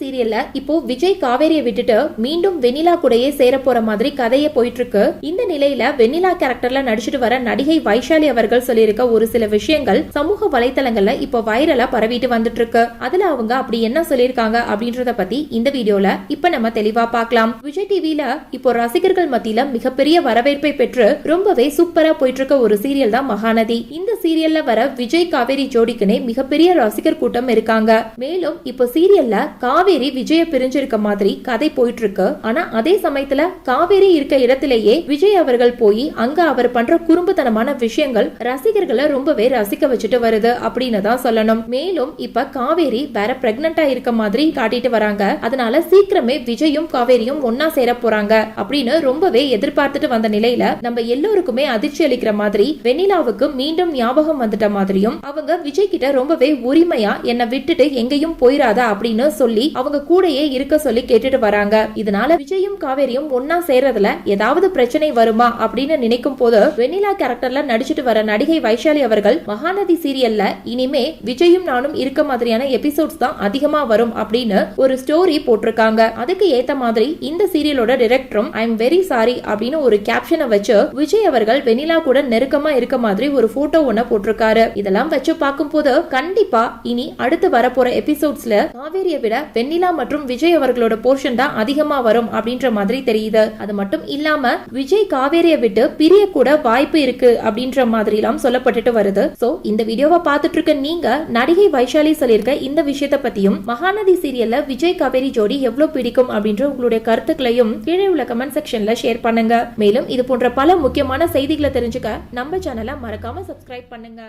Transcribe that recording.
சீரியல்ல இப்போ விஜய் காவேரியை விட்டுட்டு மீண்டும் வெண்ணிலா கூடயே சேர போற மாதிரி கதையே போயிட்டு இருக்கு இந்த நிலையில வெண்ணிலா கேரக்டர்ல நடிச்சிட்டு வர நடிகை வைஷாலி அவர்கள் சொல்லியிருக்க ஒரு சில விஷயங்கள் சமூக வலைத்தளங்கள்ல இப்போ வைரலா பரவிட்டு வந்துட்டு இருக்கு அதுல அவங்க அப்படி என்ன சொல்லியிருக்காங்க அப்படின்றத பத்தி இந்த வீடியோல இப்ப நம்ம தெளிவா பார்க்கலாம். விஜய் டிவில இப்போ ரசிகர்கள் மத்தியில மிகப்பெரிய வரவேற்பை பெற்று ரொம்பவே சூப்பரா போயிட்டு இருக்க ஒரு சீரியல் தான் மகாநதி. இந்த சீரியல்ல வர விஜய் காவேரி ஜோடிக்குனே மிகப்பெரிய ரசிகர் கூட்டம் இருக்காங்க. மேலும் இப்போ சீரியல்ல காவேரி காவேரி விஜய பிரிஞ்சிருக்க மாதிரி கதை போயிட்டு இருக்கு ஆனா அதே சமயத்துல காவேரி இருக்க இடத்திலேயே விஜய் அவர்கள் போய் அங்க அவர் பண்ற குறும்புத்தனமான விஷயங்கள் ரசிகர்களை ரொம்பவே ரசிக்க வச்சுட்டு வருது அப்படின்னு தான் சொல்லணும். மேலும் இப்ப காவேரி வேற பிரெக்னண்டா இருக்க மாதிரி காட்டிட்டு வராங்க. அதனால சீக்கிரமே விஜயும் காவேரியும் ஒன்னா சேர போறாங்க அப்படின்னு ரொம்பவே எதிர்பார்த்துட்டு வந்த நிலையில நம்ம எல்லோருக்குமே அதிர்ச்சி அளிக்கிற மாதிரி வெண்ணிலாவுக்கு மீண்டும் ஞாபகம் வந்துட்ட மாதிரியும் அவங்க விஜய் கிட்ட ரொம்பவே உரிமையா என்னை விட்டுட்டு எங்கேயும் போயிடாத அப்படின்னு சொல்லி அவங்க கூடயே இருக்க சொல்லி கேட்டுட்டு வராங்க. இதனால விஜயும் காவேரியும் ஒன்னா சேர்றதுல ஏதாவது பிரச்சனை வருமா அப்படின்னு நினைக்கும் போது வெண்ணிலா கேரக்டர்ல நடிச்சிட்டு வர நடிகை வைஷாலி அவர்கள் மகாநதி சீரியல்ல இனிமே விஜயும் நானும் இருக்க மாதிரியான எபிசோட்ஸ் தான் அதிகமா வரும் அப்படின்னு ஒரு ஸ்டோரி போட்டிருக்காங்க. அதுக்கு ஏத்த மாதிரி இந்த சீரியலோட டிரெக்டரும் ஐ எம் வெரி சாரி அப்படின்னு ஒரு கேப்ஷனை வச்சு விஜய் அவர்கள் வெண்ணிலா கூட நெருக்கமா இருக்க மாதிரி ஒரு போட்டோ ஒண்ண போட்டிருக்காரு. இதெல்லாம் வச்சு பார்க்கும்போது கண்டிப்பா இனி அடுத்து வரப்போற எபிசோட்ஸ்ல காவேரியை விட வெண்ணிலா மற்றும் விஜய் அவர்களோட போர்ஷன் தான் அதிகமா வரும் அப்படின்ற மாதிரி தெரியுது. அது மட்டும் இல்லாம விஜய் காவேரியை விட்டு பிரிய கூட வாய்ப்பு இருக்கு அப்படின்ற மாதிரி எல்லாம் சொல்லப்பட்டுட்டு வருது. சோ இந்த வீடியோவை பார்த்துட்டு இருக்க நீங்க நடிகை வைஷாலி சொல்லியிருக்க இந்த விஷயத்தை பத்தியும் மகாநதி சீரியல்ல விஜய் காவேரி ஜோடி எவ்வளவு பிடிக்கும் அப்படின்ற உங்களுடைய கருத்துக்களையும் கீழே உள்ள கமெண்ட் செக்ஷன்ல ஷேர் பண்ணுங்க. மேலும் இது போன்ற பல முக்கியமான செய்திகளை தெரிஞ்சுக்க நம்ம சேனலை மறக்காம சப்ஸ்கிரைப் பண்ணுங்க.